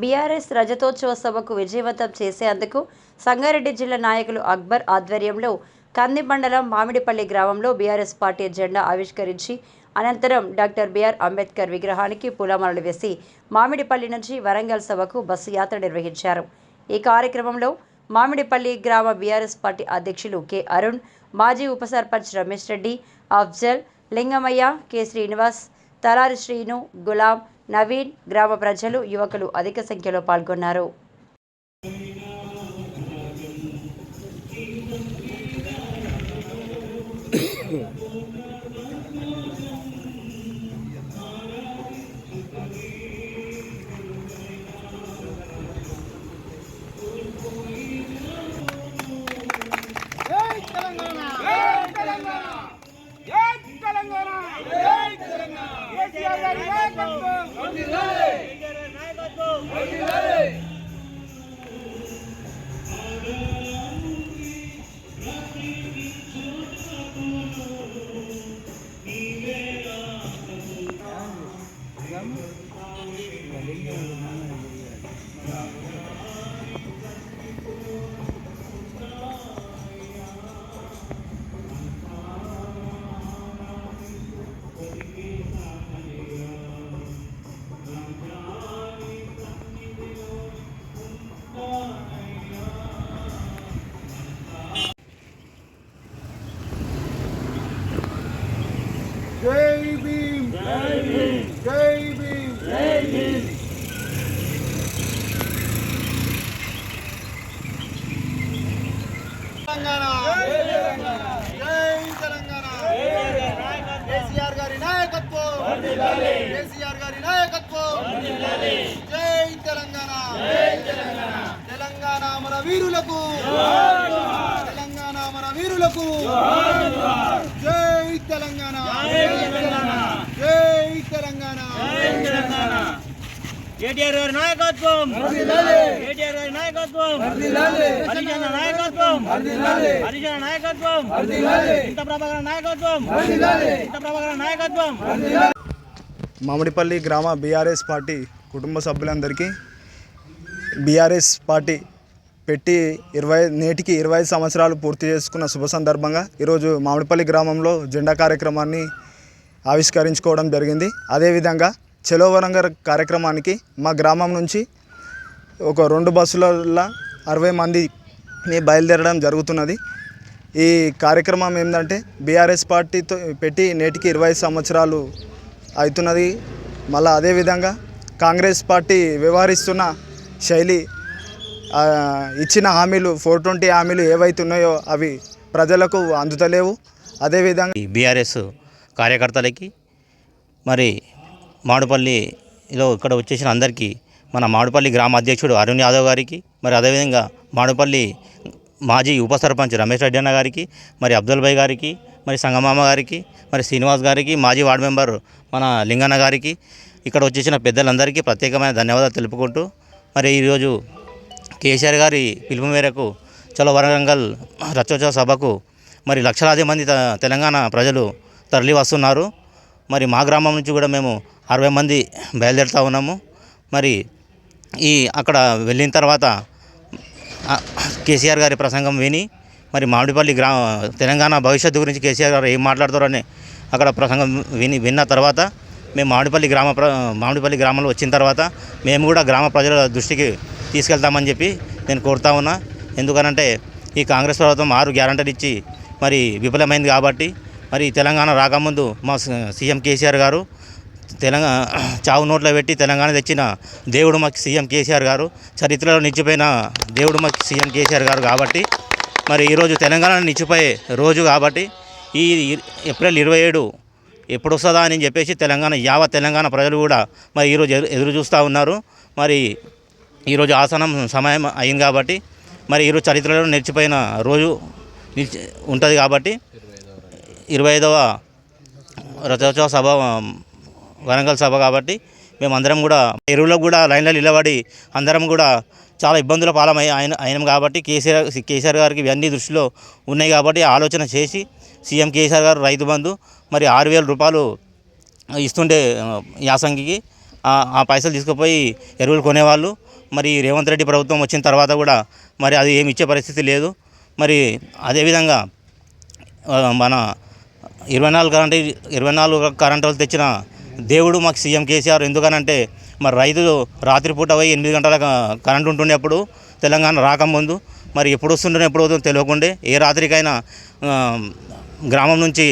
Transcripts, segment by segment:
BRS రజతోత్సవ సభకు విజయవంతం చేసేందుకు సంగారెడ్డి జిల్లా నాయకులు అక్బర్ ఆధ్వర్యంలో కంది మండలం మామిడిపల్లి గ్రామంలో బీఆర్ఎస్ పార్టీ జెండా ఆవిష్కరించి అనంతరం డాక్టర్ బిఆర్ అంబేద్కర్ విగ్రహానికి పూలమాలలు వేసి మామిడిపల్లి నుంచి వరంగల్ సభకు బస్సు యాత్ర నిర్వహించారు. ఈ కార్యక్రమంలో మామిడిపల్లి గ్రామ బీఆర్ఎస్ పార్టీ అధ్యక్షులు కె అరుణ్ మాజీ ఉప సర్పంచ్ రమేష్ రెడ్డి అఫ్జల్ లింగమయ్య కె శ్రీనివాస్ తలారి శ్రీను గులాం నవీన్ గ్రామ ప్రజలు యువకులు అధిక సంఖ్యలో పాల్గొన్నారు. తెలంగాణ! తెలంగాణ! తెలంగాణ. జై తెలంగాణ. జై తెలంగాణ కేసీఆర్ గారి నాయకత్వం. కేసీఆర్ గారి నాయకత్వం. జై తెలంగాణ. తెలంగాణ తెలంగాణ మన వీరులకు. తెలంగాణ మన వీరులకు. జై తెలంగాణ జై తెలంగాణ. జై తెలంగాణ. కేటీఆర్ గారి నాయకత్వం. కేటీఆర్ గారి నాయకత్వం. హరిజన నాయకత్వం. హరిజన నాయకత్వం. ఇంత ప్రభాకర్ నాయకత్వం. ఇంత ప్రభాకర్ నాయకత్వం. మామిడిపల్లి గ్రామ బీఆర్ఎస్ పార్టీ కుటుంబ సభ్యులందరికీ బీఆర్ఎస్ పార్టీ పెట్టి ఇరవై నేటికి ఇరవై ఐదు సంవత్సరాలు పూర్తి చేసుకున్న శుభ సందర్భంగా ఈరోజు మామిడిపల్లి గ్రామంలో జెండా కార్యక్రమాన్ని ఆవిష్కరించుకోవడం జరిగింది. అదేవిధంగా చెలో వరంగల్ కార్యక్రమానికి మా గ్రామం నుంచి ఒక రెండు బస్సులలో అరవై మందిని బయలుదేరడం జరుగుతున్నది. ఈ కార్యక్రమం ఏంటంటే బీఆర్ఎస్ పార్టీతో పెట్టి నేటికి ఇరవై సంవత్సరాలు అవుతున్నది. మళ్ళీ అదేవిధంగా కాంగ్రెస్ పార్టీ వ్యవహరిస్తున్న శైలి ఇచ్చిన హామీలు ఫోర్ ట్వంటీ హామీలు ఏవైతున్నాయో అవి ప్రజలకు అందుతలేవు. అదేవిధంగా బీఆర్ఎస్ కార్యకర్తలకి మరి మాడుపల్లిలో ఇక్కడ వచ్చేసిన అందరికీ మన మాడుపల్లి గ్రామ అధ్యక్షుడు అరుణ్ యాదవ్ గారికి మరి అదేవిధంగా మాడుపల్లి మాజీ ఉప సర్పంచ్ రమేష్ రెడ్డి అన్న గారికి మరి అబ్దుల్ భాయ్ గారికి మరి సంగమామ గారికి మరి శ్రీనివాస్ గారికి మాజీ వార్డు మెంబర్ మన లింగన్న గారికి ఇక్కడ వచ్చేసిన పెద్దలందరికీ ప్రత్యేకమైన ధన్యవాదాలు తెలుపుకుంటూ మరి ఈరోజు కేసీఆర్ గారి పిలుపు మేరకు చలో వరంగల్ రచోత్సవ సభకు మరి లక్షలాది మంది త- తెలంగాణ ప్రజలు తరలి వస్తున్నారు మరి మా గ్రామం నుంచి కూడా మేము అరవై మంది బయలుదేరుతా ఉన్నాము. మరి ఈ అక్కడ వెళ్ళిన తర్వాత కేసీఆర్ గారి ప్రసంగం విని మరి మామిడిపల్లి గ్రామ తెలంగాణ భవిష్యత్తు గురించి కేసీఆర్ గారు ఏం మాట్లాడతారని అక్కడ ప్రసంగం విని విన్న తర్వాత మేము మామిడిపల్లి గ్రామ ప్ర మామిడిపల్లి గ్రామంలో వచ్చిన తర్వాత మేము కూడా గ్రామ ప్రజల దృష్టికి తీసుకెళ్తామని చెప్పి నేను కోరుతా ఉన్నా. ఎందుకనంటే ఈ కాంగ్రెస్ ప్రభుత్వం ఆరు గ్యారంటీలు ఇచ్చి మరి విఫలమైంది కాబట్టి మరి తెలంగాణ రాకముందు మా సీఎం కేసీఆర్ గారు తెలంగాణ చావు నోట్లో పెట్టి తెలంగాణ తెచ్చిన దేవుడు మాకు సీఎం కేసీఆర్ గారు చరిత్రలో నిలిచిపోయిన దేవుడు మాకు సీఎం కేసీఆర్ గారు కాబట్టి మరి ఈరోజు తెలంగాణ నిలిచిపోయే రోజు కాబట్టి ఈ ఏప్రిల్ ఇరవై ఏడు ఎప్పుడు వస్తుందా అని చెప్పేసి తెలంగాణ యావ తెలంగాణ ప్రజలు కూడా మరి ఈరోజు ఎదురు చూస్తూ ఉన్నారు. మరి ఈరోజు ఆసనం సమయం అయింది కాబట్టి మరి ఈరోజు చరిత్రలో నిలిచిపోయిన రోజు నిలిచి ఉంటుంది కాబట్టి ఇరవై ఐదవ రథోత్సవ సభ వరంగల్ సభ కాబట్టి మేమందరం కూడా ఎరువులకు కూడా లైన్లో నిలబడి అందరం కూడా చాలా ఇబ్బందుల పాలమై ఆయన అయినాం కాబట్టి కేసీఆర్ కేసీఆర్ గారికి ఇవన్నీ దృష్టిలో ఉన్నాయి కాబట్టి ఆలోచన చేసి సీఎం కేసీఆర్ గారు రైతు బంధు మరి ఆరు వేల రూపాయలు ఇస్తుండే యాసంగికి. ఆ- పైసలు తీసుకుపోయి ఎరువులు కొనేవాళ్ళు. మరి రేవంత్ రెడ్డి ప్రభుత్వం వచ్చిన తర్వాత కూడా మరి అది ఏమి ఇచ్చే పరిస్థితి లేదు. మరి అదేవిధంగా మన ఇరవై నాలుగు కరెంటు ఇరవై నాలుగు కరెంటు వాళ్ళు తెచ్చిన దేవుడు మాకు సీఎం కేసీఆర్ ఎందుకనంటే మరి రైతులు రాత్రిపూట పోయి ఎనిమిది గంటల కరెంట్ ఉంటుండే అప్పుడు తెలంగాణ రాకముందు. మరి ఎప్పుడు వస్తుండే ఎప్పుడు అవుతుందో తెలియకుండే ఏ రాత్రికైనా గ్రామం నుంచి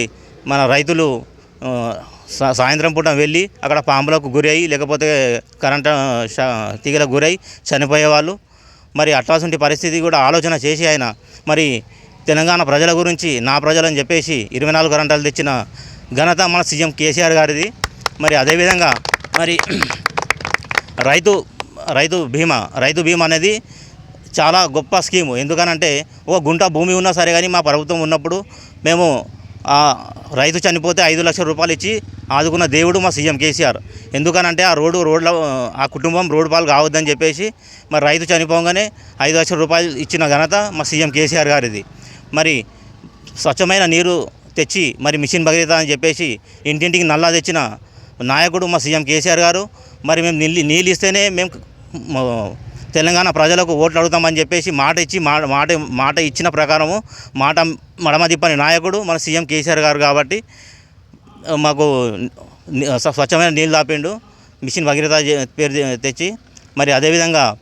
మన రైతులు సాయంత్రం పూట వెళ్ళి అక్కడ పాములకు గురై లేకపోతే కరెంట్ తీగల తీగలకు గురై చనిపోయేవాళ్ళు మరి అట్లాంటి పరిస్థితి కూడా ఆలోచన చేసి ఆయన మరి తెలంగాణ ప్రజల గురించి నా ప్రజలని చెప్పేసి ఇరవై నాలుగు గంటలు తెచ్చిన ఘనత మన సీఎం కేసీఆర్ గారిది. మరి అదేవిధంగా మరి రైతు రైతు బీమా రైతు బీమా అనేది చాలా గొప్ప స్కీము. ఎందుకనంటే ఒక గుంట భూమి ఉన్నా సరే కానీ మా ప్రభుత్వం ఉన్నప్పుడు మేము రైతు చనిపోతే ఐదు లక్షల రూపాయలు ఇచ్చి ఆదుకున్న దేవుడు మా సీఎం కేసీఆర్. ఎందుకనంటే ఆ రోడ్డు రోడ్ల ఆ కుటుంబం రోడ్డు పాలు కావద్దని చెప్పేసి మరి రైతు చనిపోగానే ఐదు లక్షల రూపాయలు ఇచ్చిన ఘనత మా సీఎం కేసీఆర్ గారిది. మరి స్వచ్ఛమైన నీరు తెచ్చి మరి మిషన్ భగీరథ అని చెప్పేసి ఇంటింటికి నల్లా తెచ్చిన నాయకుడు మా సీఎం కేసీఆర్ గారు మరి మేము నీళ్ళు నీళ్ళు ఇస్తేనే మేము తెలంగాణ ప్రజలకు ఓట్లు అడుగుతామని చెప్పేసి మాట ఇచ్చి మాట మాట మాట ఇచ్చిన ప్రకారము మాట మడమ తిప్పని నాయకుడు మన సీఎం కేసీఆర్ గారు కాబట్టి మాకు స్వచ్ఛమైన నీళ్ళు దాపిండు మిషన్ భగీరథ పేరు తెచ్చి మరి అదేవిధంగా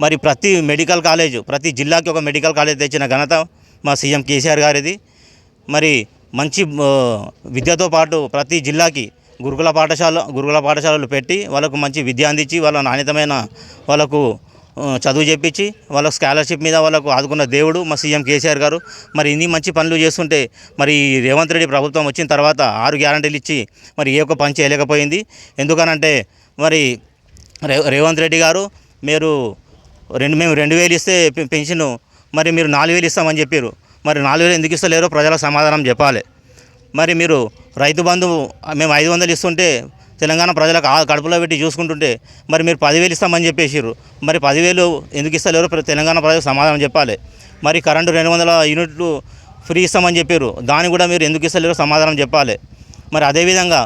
మరి ప్రతి మెడికల్ కాలేజ్ ప్రతి జిల్లాకి ఒక మెడికల్ కాలేజ్ తెచ్చిన ఘనత మా సీఎం కేసీఆర్ గారిది. మరి మంచి విద్యతో పాటు ప్రతి జిల్లాకి గురుకుల పాఠశాల గురుకుల పాఠశాలలు పెట్టి వాళ్ళకు మంచి విద్య అందించి వాళ్ళ నాణ్యతమైన వాళ్ళకు చదువు చెప్పించి వాళ్ళకు స్కాలర్షిప్ మీద వాళ్ళకు ఆదుకున్న దేవుడు మా సీఎం కేసీఆర్ గారు. మరి ఇన్ని మంచి పనులు చేస్తుంటే మరి రేవంత్ రెడ్డి ప్రభుత్వం వచ్చిన తర్వాత ఆరు గ్యారంటీలు ఇచ్చి మరి ఏ ఒక్క పని చేయలేకపోయింది. ఎందుకనంటే మరి రే రేవంత్ రెడ్డి గారు మీరు రెండు మేము రెండు వేలు ఇస్తే పెన్షన్ మరి మీరు నాలుగు వేలు ఇస్తామని చెప్పారు మరి నాలుగు వేలు ఎందుకు ఇస్తలేరో ప్రజలకు సమాధానం చెప్పాలి. మరి మీరు రైతు బంధు మేము ఐదు వందలు ఇస్తుంటే తెలంగాణ ప్రజలకు ఆ కడుపులో పెట్టి చూసుకుంటుంటే మరి మీరు పదివేలు ఇస్తామని చెప్పేసారు మరి పదివేలు ఎందుకు ఇస్తలేరు? తెలంగాణ ప్రజలకు సమాధానం చెప్పాలి. మరి కరెంటు రెండు వందల యూనిట్లు ఫ్రీ ఇస్తామని చెప్పారు. దాన్ని కూడా మీరు ఎందుకు ఇస్తలేరు సమాధానం చెప్పాలి. మరి అదేవిధంగా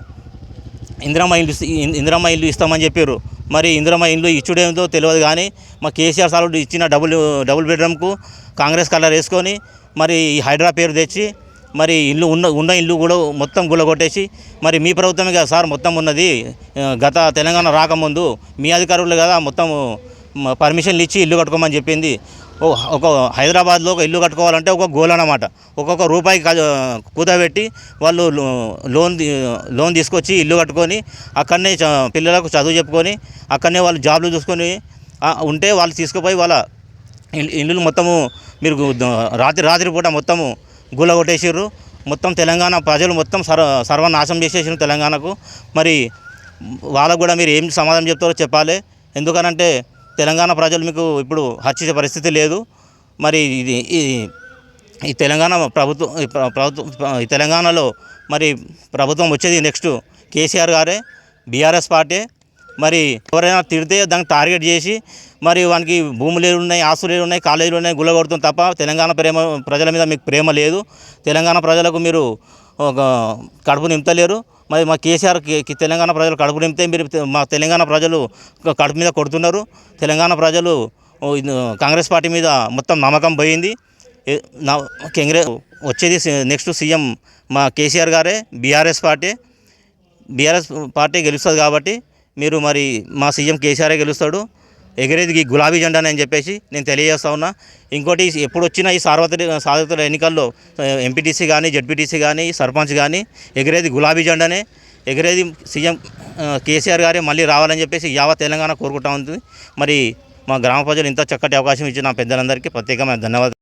ఇందిరమ్మ ఇల్లు ఇందిరమ్మ ఇల్లు ఇస్తామని చెప్పారు. మరి ఇందిరమ్మ ఇల్లు ఇచ్చుడేందో తెలియదు కానీ మా కేసీఆర్ సార్ ఇచ్చిన డబుల్ డబుల్ బెడ్రూమ్కు కాంగ్రెస్ కలర్ వేసుకొని మరి ఈ హైడ్రా పేరు తెచ్చి మరి ఇల్లు ఉన్న ఉన్న ఇల్లు కూడా మొత్తం గుల్లగొట్టేసి మరి మీ ప్రభుత్వమే కదా సార్ మొత్తం ఉన్నది. గత తెలంగాణ రాకముందు మీ అధికారులు కదా మొత్తం పర్మిషన్లు ఇచ్చి ఇల్లు కట్టుకోమని చెప్పింది. ఓ ఒక హైదరాబాద్లో ఒక ఇల్లు కట్టుకోవాలంటే ఒక గోల్ అన్నమాట. ఒక్కొక్క రూపాయి క- కూతబెట్టి వాళ్ళు లోన్ లోన్ తీసుకొచ్చి ఇల్లు కట్టుకొని అక్కడనే చ- పిల్లలకు చదువు చెప్పుకొని అక్కడనే వాళ్ళు జాబ్లు చూసుకొని ఉంటే వాళ్ళు తీసుకుపోయి వాళ్ళ ఇల్లు ఇల్లులు మొత్తము మీరు రాత్రి రాత్రి పూట మొత్తము గుల కొట్టేసారు మొత్తం తెలంగాణ ప్రజలు మొత్తం సర్వ సర్వనాశం చేసేసారు తెలంగాణకు. మరి వాళ్ళకు కూడా మీరు ఏం సమాధానం చెప్తారో చెప్పాలి. ఎందుకనంటే తెలంగాణ ప్రజలు మీకు ఇప్పుడు హర్షించే పరిస్థితి లేదు. మరి ఇది ఈ- ఈ తెలంగాణ ప్రభుత్వం ఈ ప్రభుత్వం ఈ తెలంగాణలో మరి ప్రభుత్వం వచ్చేది నెక్స్ట్ కేసీఆర్ గారే బీఆర్ఎస్ పార్టీ మరి ఎవరైనా తిడితే దాన్ని టార్గెట్ చేసి మరి వానికి భూములు ఉన్నాయి ఆస్తులు ఉన్నాయి కాలేజీలు ఉన్నాయి గుల్లగొడుతుంది తప్ప తెలంగాణ ప్రేమ ప్రజల మీద మీకు ప్రేమ లేదు. తెలంగాణ ప్రజలకు మీరు ఒక కడుపు నింపలేరు మరి మా కేసీఆర్ తెలంగాణ ప్రజలు కడుపు నింపితే మీరు మా తెలంగాణ ప్రజలు కడుపు మీద కొడుతున్నారు. తెలంగాణ ప్రజలు కాంగ్రెస్ పార్టీ మీద మొత్తం నమ్మకం పోయింది. నా కాంగ్రెస్ వచ్చేది నెక్స్ట్ సీఎం మా కేసీఆర్ గారే బీఆర్ఎస్ పార్టీ. బీఆర్ఎస్ పార్టీ గెలుస్తుంది కాబట్టి మీరు మరి మా సీఎం కేసీఆరే గెలుస్తాడు ఎగరేది ఈ గులాబీ జెండా అని చెప్పేసి నేను తెలియజేస్తా ఉన్నా. ఇంకోటి ఎప్పుడు వచ్చినా ఈ సార్వత్రిక సార్వత్రిక ఎన్నికల్లో ఎంపీటీసీ కానీ జడ్పీటీసీ కానీ సర్పంచ్ కానీ ఎగరేది గులాబీ జెండానే. ఎగరేది సీఎం కేసీఆర్ గారే మళ్ళీ రావాలని చెప్పేసి యావత్ తెలంగాణ కోరుకుంటా ఉంది. మరి మా గ్రామ ప్రజలు ఇంత చక్కటి అవకాశం ఇచ్చిన నా పెద్దలందరికీ ప్రత్యేకమైన ధన్యవాదాలు.